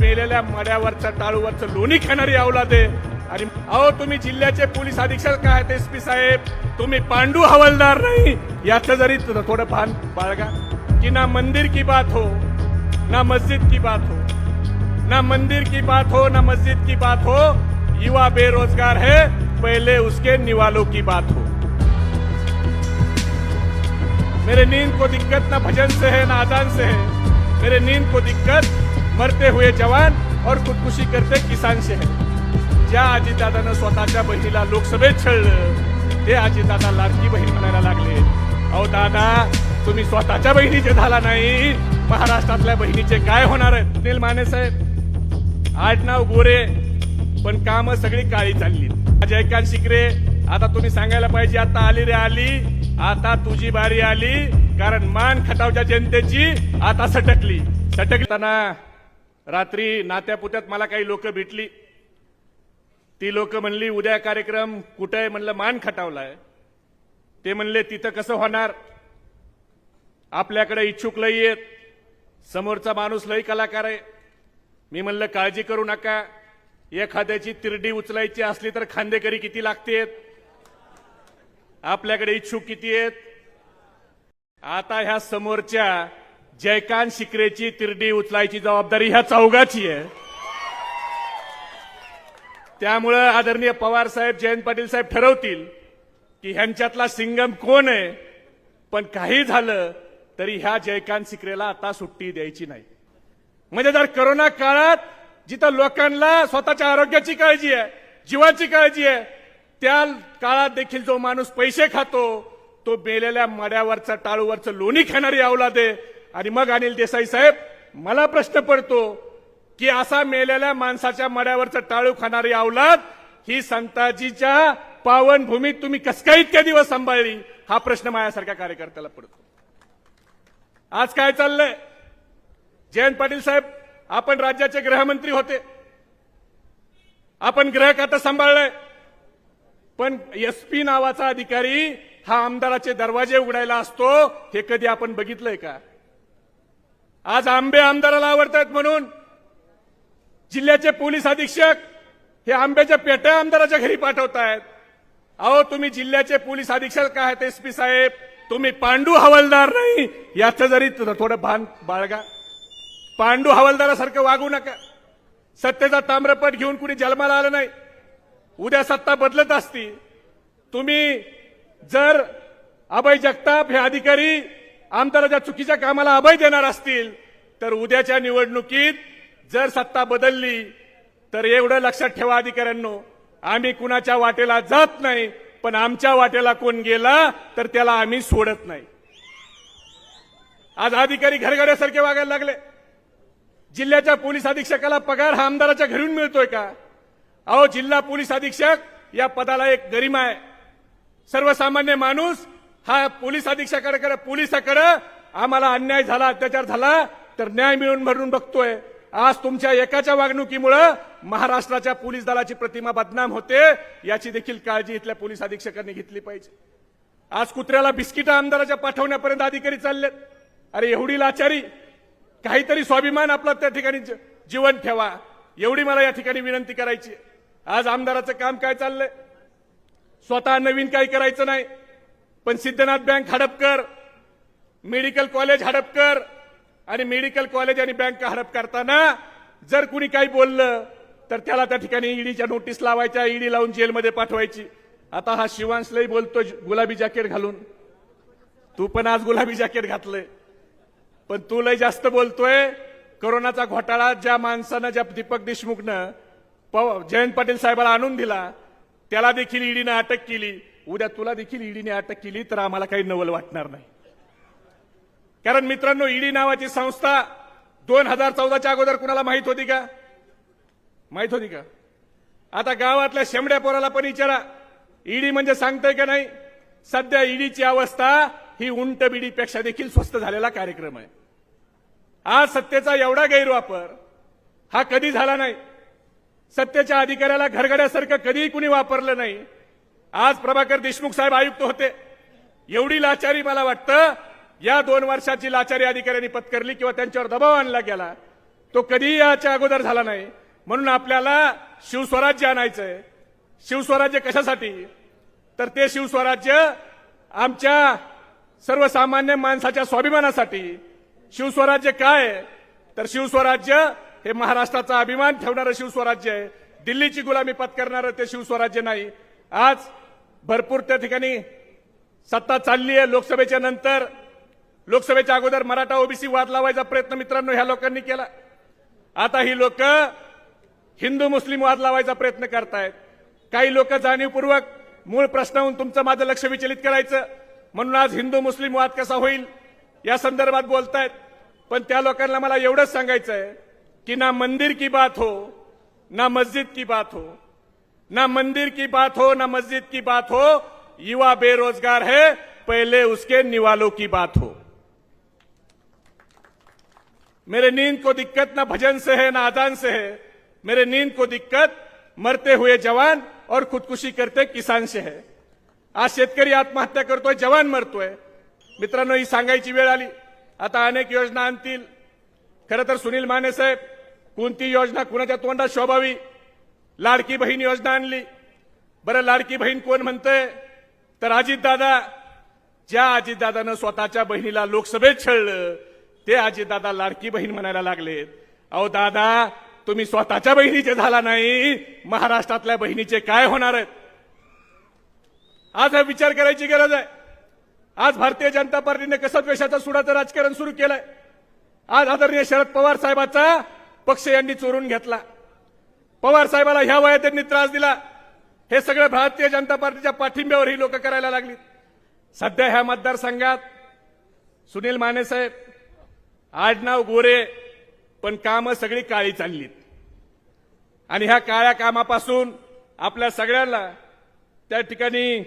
मेलेल्या मड्यावरचं टाळूवरचं लोणी खाणारी आहे आणि अहो तुम्ही जिल्ह्याचे पोलीस अधीक्षक काय एस पी साहेब? तुम्ही पांडू हवालदार नाही. याचं जरी थोडं भान बाळगा. की ना मंदिर की बात हो ना मस्जिद की बात हो. ना मंदिर की बात हो ना मस्जिद की बात हो. युवा बेरोजगार है पहले उसके निवालों की बात हो. मेरे नींद को दिक्कत ना भजन से है ना आजान से है. मेरे नींद को दिक्कत मरते हुए जवान और खुदकुशी करते किसान से है। ज्या अजितदादानं स्वतःच्या बहिणीला लोकसभेत छळलं ते अजितदादा लाडकी बहीण म्हणायला लागले. अहो दादा तुम्ही स्वतःच्या बहिणीचे झाला नाही. महाराष्ट्रातल्या बहिणीचे काय होणार आहे? सुनील माने साहेब आडनाव गोरे पण काम सगळी काळी चालली. जयकांत शिकरे आता तुम्ही सांगायला पाहिजे आता आली रे आली आता तुझी बारी आली कारण मान खटावच्या जनतेची आता सटकली. सटकताना रात्री नात्यापुत्यात मला काही लोक भेटली. ती लोक म्हणली उद्या कार्यक्रम कुठं? आहे म्हणलं मान खटावलाय. ते म्हणले तिथं कसं होणार? आपल्याकडे इच्छुक लई येत समोरचा माणूस लई कलाकार आहे. मी म्हणलं काळजी करू नका. एखाद्याची तिरडी उचलायची असली तर खांदेकरी किती लागतेत? आपल्याकडे इच्छुक किती आहेत? आता ह्या समोरच्या जयकांत शिकरेची तिरडी उचलायची जबाबदारी ह्या चौघाची आहे. त्यामुळं आदरणीय पवार साहेब जयंत पाटील साहेब ठरवतील की ह्यांच्यातला सिंगम कोण आहे? पण काही झालं तरी ह्या जयकांत सिकरेला आता सुट्टी द्यायची नाही. म्हणजे जर करोना काळात जिथं लोकांना स्वतःच्या आरोग्याची काळजी आहे जीवाची काळजी आहे त्या काळात देखील जो माणूस पैसे खातो तो बेलेल्या मड्यावरचं टाळूवरचं लोणी खाणारी अवलादे आणि मग अनिल देसाई साहेब मला प्रश्न पडतो की असा मेलेल्या माणसाच्या मड्यावरचं टाळू खाणारी अवलाद ही संताजीच्या पावनभूमीत तुम्ही कसका इतक्या दिवस सांभाळली? हा प्रश्न माझ्यासारख्या कार्यकर्त्याला पडतो. आज काय चाललंय? जयंत पाटील साहेब आपण राज्याचे गृहमंत्री होते. आपण गृह खातं सांभाळलंय. पण एसपी नावाचा अधिकारी हा आमदाराचे दरवाजे उघडायला असतो हे कधी आपण बघितलंय का? आज आंबे आमदाराला आवडतात म्हणून जिल्ह्याचे पोलीस अधीक्षक हे आंब्याच्या पेट्या आमदाराच्या घरी पाठवतायत. अहो तुम्ही जिल्ह्याचे पोलीस अधीक्षक काय एस पी साहेब? तुम्ही पांडू हवालदार नाही. याचं जरी थोडं भान बाळगा. पांडू हवालदारासारखं वागू नका. सत्तेचा ताम्रपट घेऊन कुणी जन्माला आलं नाही. उद्या सत्ता बदलत असती. तुम्ही जर अभय जगताप हे अधिकारी आमदाराच्या चुकीच्या कामाला अभय देणार असतील तर उद्याच्या निवडणुकीत जर सत्ता बदलली तर एवढं लक्षात ठेवा अधिकाऱ्यांनो आम्ही कुणाच्या वाटेला जात नाही पण आमच्या वाटेला कोण गेला तर त्याला आम्ही सोडत नाही. आज अधिकारी घरगड्यासारखे वागायला लागले. जिल्ह्याच्या पोलीस अधीक्षकाला पगार हा आमदाराच्या घरून मिळतोय का? अहो जिल्हा पोलीस अधीक्षक या पदाला एक गरिमा आहे. सर्वसामान्य माणूस हा पोलीस अधीक्षकाकडे पोलिसाकडे. आम्हाला अन्याय झाला अत्याचार झाला तर न्याय मिळून भरून बघतोय. आज तुमच्या एकाच्या वागणुकीमुळं महाराष्ट्राच्या पोलीस दलाची प्रतिमा बदनाम होते याची देखील काळजी इथल्या पोलीस अधीक्षकांनी घेतली पाहिजे. आज कुत्र्याला बिस्किटा आमदाराच्या पाठवण्यापर्यंत अधिकारी चाललेत. अरे एवढी लाचारी. काहीतरी स्वाभिमान आपला त्या ठिकाणी जीवन ठेवा. एवढी मला या ठिकाणी विनंती करायची आहे. आज आमदाराचं काम काय चाललंय? स्वतः नवीन काही करायचं नाही. पण Siddhanath bank Hadapkar medical college Hadapkar आणि मेडिकल कॉलेज आणि बँक हडप करताना जर कुणी काही बोललं तर त्याला त्या ठिकाणी ईडीच्या नोटीस लावायच्या ईडी लावून जेलमध्ये पाठवायची. आता हा शिवांशलाही बोलतो गुलाबी जॅकेट घालून. तू पण आज गुलाबी जॅकेट घातलंय. पण तू लय जास्त बोलतोय कोरोनाचा घोटाळा ज्या माणसानं ज्या दीपक देशमुखनं जयंत पाटील साहेबाला आणून दिला त्याला देखील ईडीनं अटक केली. उद्या तुला देखील ईडीने अटक केली तर आम्हाला काही नवल वाटणार नाही. कारण मित्रांनो ईडी नावाची संस्था दोन हजार चौदाच्या अगोदर कुणाला माहीत होती का? माहीत होती का? आता गावातल्या शेमड्या पोराला पण विचारा. ईडी म्हणजे सांगतंय का नाही? सध्या ईडीची अवस्था ही उंट बिडीपेक्षा देखील स्वस्त झालेला कार्यक्रम आहे. आज सत्तेचा एवढा गैरवापर हा कधी झाला नाही? सत्तेच्या अधिकाऱ्याला घरगड्यासारखं कधीही कुणी वापरलं नाही. आज प्रभाकर देशमुख साहेब आयुक्त होते. एवढी लाचारी मला वाटतं या दोन वर्षाची लाचारी अधिकाऱ्यांनी पत्करली किंवा त्यांच्यावर दबाव आणला गेला. तो कधीही याच्या अगोदर झाला नाही. म्हणून आपल्याला शिवस्वराज्य आणायचंय. शिवस्वराज्य कशासाठी? तर ते शिवस्वराज्य आमच्या सर्वसामान्य माणसाच्या स्वाभिमानासाठी. शिवस्वराज्य काय? तर शिवस्वराज्य हे महाराष्ट्राचा अभिमान ठेवणारं शिवस्वराज्य आहे. दिल्लीची गुलामी पत्करणारं ते शिवस्वराज्य नाही. आज भरपूर त्या ठिकाणी सत्ता चालली आहे लोकसभेच्या नंतर. लोकसभेच्या अगोदर मराठा ओबीसी वाद लावायचा प्रयत्न मित्रांनो ह्या लोकांनी केला. आता ही लोक हिंदू मुस्लिम वाद लावायचा प्रयत्न करतायत. काही लोक जाणीवपूर्वक मूळ प्रश्नाहून तुमचं माझं लक्ष विचलित करायचं. म्हणून आज हिंदू मुस्लिम वाद कसा होईल या संदर्भात बोलतायत. पण त्या लोकांना मला एवढंच सांगायचं आहे की ना मंदिर की बात हो ना मस्जिद की बात हो. ना मंदिर की बात हो ना मस्जिद की बात हो युवा बेरोजगार है पहले उसके निवालों की बात हो। मेरे नींद को दिक्कत ना भजन से है ना आदान से है। मेरे नींद को दिक्कत मरते हुए जवान और खुदकुशी करते किसान से है। आज शेतकरी आत्महत्या करतोय जवान मरतोय। मित्रांनो ही सांगायची वेळ आली. आता अनेक योजना आणतील. खरं तर सुनील माने साहेब कोणती योजना कुणाच्या तोंडात शोभावी? लाडकी बहीण योजना आणली. बरं लाडकी बहीण कोण म्हणतंय? तर अजितदादा. ज्या अजितदादानं स्वतःच्या बहिणीला लोकसभेत छळलं ते अजितदादा लाडकी बहीण म्हणायला लागलेत. अहो दादा तुम्ही स्वतःच्या बहिणीचे झाला नाही महाराष्ट्रातल्या बहिणीचे काय होणार आहेत? आज हा विचार करायची गरज आहे. आज भारतीय जनता पार्टीने कसं द्वेषाचा सुडाचं राजकारण सुरू केलंय? आज आदरणीय शरद पवार साहेबाचा पक्ष यांनी चोरून घेतला. पवार साहेबाला ह्या वयात त्यांनी त्रास दिला. हे सगळं भारतीय जनता पार्टीच्या पाठिंब्यावर ही लोक करायला लागली सध्या ह्या मतदारसंघात सुनील माने साहेब आडनाव गोरे पण कामं सगळी काळी चाललीत. आणि ह्या काळ्या कामापासून आपल्या सगळ्यांना त्या ठिकाणी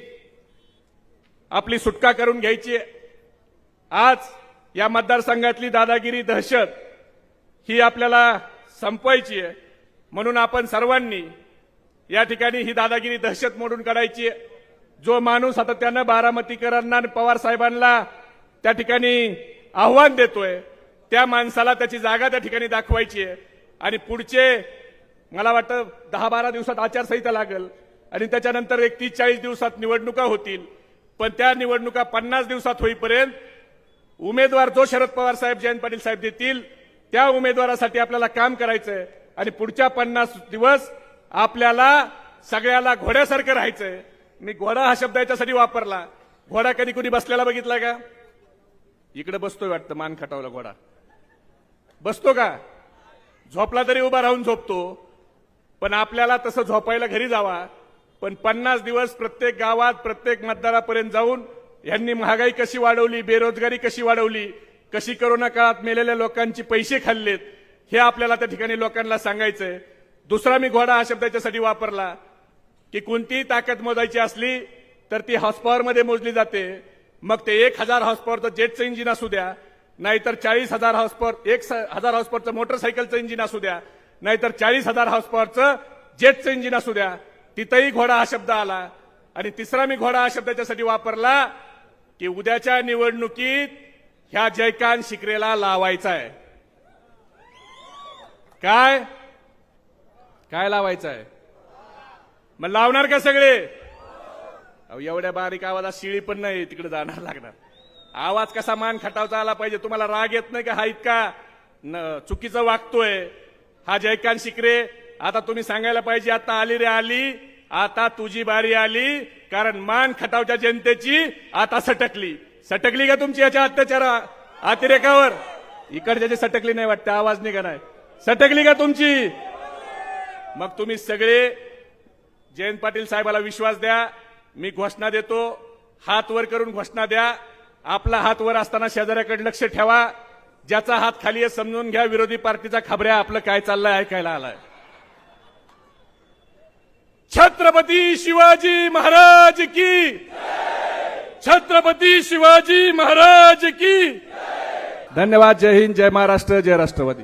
आपली सुटका करून घ्यायची आहे. आज या मतदारसंघातली दादागिरी दहशत ही आपल्याला संपवायची आहे. म्हणून आपण सर्वांनी या ठिकाणी ही दादागिरी दहशत मोडून काढायची. आहे जो माणूस सातत्यानं बारामतीकरांना आणि पवार साहेबांना त्या ठिकाणी आव्हान देतोय त्या माणसाला त्याची जागा त्या ठिकाणी दाखवायची आहे. आणि पुढचे मला वाटतं दहा बारा दिवसात आचारसंहिता लागेल आणि त्याच्यानंतर एक तीस चाळीस दिवसात निवडणुका होतील. पण त्या निवडणुका पन्नास दिवसात होईपर्यंत उमेदवार जो शरद पवार साहेब जयंत पाटील साहेब देतील त्या उमेदवारासाठी आपल्याला काम करायचंय. आणि पुढच्या पन्नास दिवस आपल्याला सगळ्याला घोड्यासारखं राहायचंय. मी घोडा हा शब्द याच्यासाठी वापरला. घोडा कधी कुणी बसलेला बघितला का? इकडे बसतोय वाटतं मान खटावला घोडा. बसतो का? झोपला तरी उभा राहून झोपतो. पण आपल्याला तसं झोपायला घरी जावा. पण पन्नास दिवस प्रत्येक गावात प्रत्येक मतदारापर्यंत जाऊन यांनी महागाई कशी वाढवली बेरोजगारी कशी वाढवली कशी करोना काळात मेलेल्या लोकांची पैसे खाल्लेत हे आपल्याला त्या ठिकाणी लोकांना सांगायचंय. दुसरा मी घोडा हा शब्द याच्यासाठी वापरला की कोणतीही ताकद मोजायची असली तर ती हॉर्सपॉवरमध्ये मोजली जाते. मग ते एक हजार हॉर्सपॉवरचं जेटचं इंजिन असू द्या नाहीतर चाळीस हजार हॉर्सपॉवर एक स- हजार हॉर्सपॉवरचं मोटरसायकलचं इंजिन असू द्या नाहीतर चाळीस हजार हॉर्सपॉवरचं जेटचं इंजिन असू द्या. तिथंही घोडा हा शब्द आला. आणि तिसरा मी घोडा हा शब्द याच्यासाठी वापरला की उद्याच्या निवडणुकीत ह्या जयकांत शिकरेला लावायचा आहे काय? काय लावायचं आहे मग लावणार का सगळे? अहो, एवढ्या बारीक आवाजात शिळी पण नाही तिकडे जाणार लागणार. आवाज कसा मान खटावता आला पाहिजे तुम्हाला राग येत नाही का? हा इतका न- चुकीचं वागतोय. हा जयकांत शिकरे आता तुम्ही सांगायला पाहिजे आता आली रे आली आता तुझी बारी आली कारण मान खटावच्या जनतेची आता सटकली. सटकली का तुमची याच्या अत्याचारा अतिरेकावर? इकडच्याची सटकली नाही वाटतं आवाज निघा नाही सटकली का तुमची? मग तुम्ही सगळे जयंत पाटील साहेबाला विश्वास द्या. मी घोषणा देतो. हात वर करून घोषणा द्या. आपला हात वर असताना शेजाऱ्याकडे लक्ष ठेवा. ज्याचा हात खाली आहे समजून घ्या. विरोधी पार्टीचा खबऱ्या आपलं काय चाललंय ऐकायला आलाय. छत्रपती शिवाजी महाराज की छत्रपती शिवाजी महाराज की धन्यवाद. जय हिंद जय महाराष्ट्र जय राष्ट्रवादी.